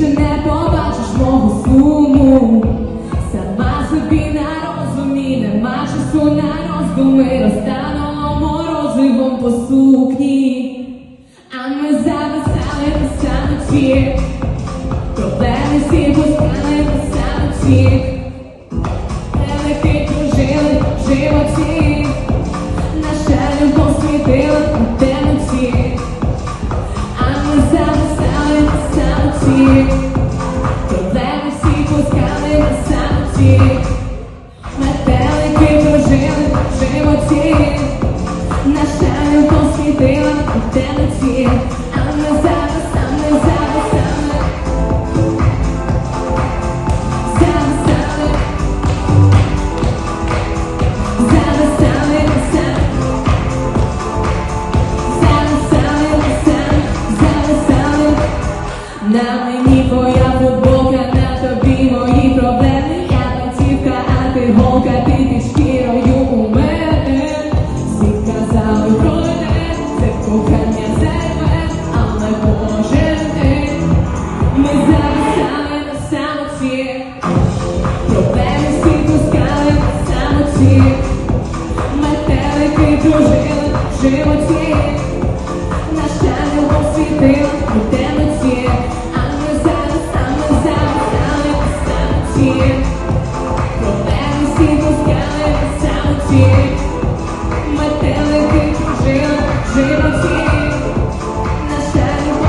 більше не побачиш мого суму. Сама собі на розумі, нема часу на роздуми, розтануло морозивом по сукні. А ми зависали на самоті, проблеми всі пускали на самоті. Самоті, проблеми всі пускали на самоті. Метелики На мені твоя футболка, на тобі мої проблеми. Я танцівка, ти голка, ти під у мене. Всі казали пройде, це кохання зайве, але кожен день ми зависали на самоті. Проблеми всі пускали на самоті. Метелики кружили в животі. Наша любов світила кружили в животі. Наша